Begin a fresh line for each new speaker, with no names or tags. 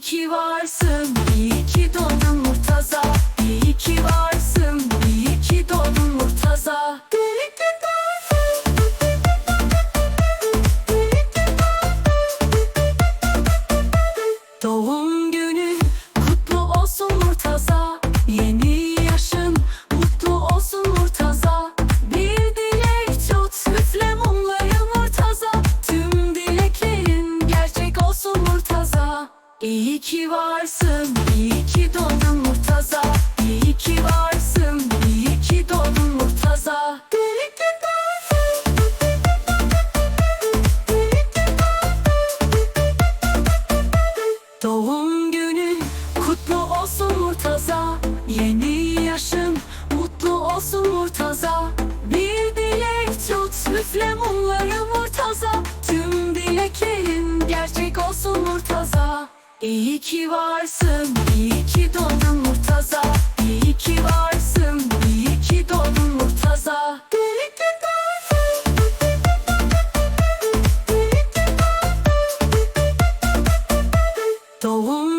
ki varsın, iyi ki doğdun Murtaza. İyi ki varsın, iyi ki doğdun Murtaza. Doğum ki varsın, iyi ki doğdun Murtaza. İyi ki varsın, iyi ki doğdun Murtaza. Doğum günün kutlu olsun Murtaza Yeni yaşın mutlu olsun Murtaza Bir dilek tut üfle mumları Murtaza Tüm dileklerin gerçek olsun Murtaza İyi ki varsın, iyi ki doğdun Murtaza. İyi ki varsın, iyi ki doğdun Murtaza. Doğum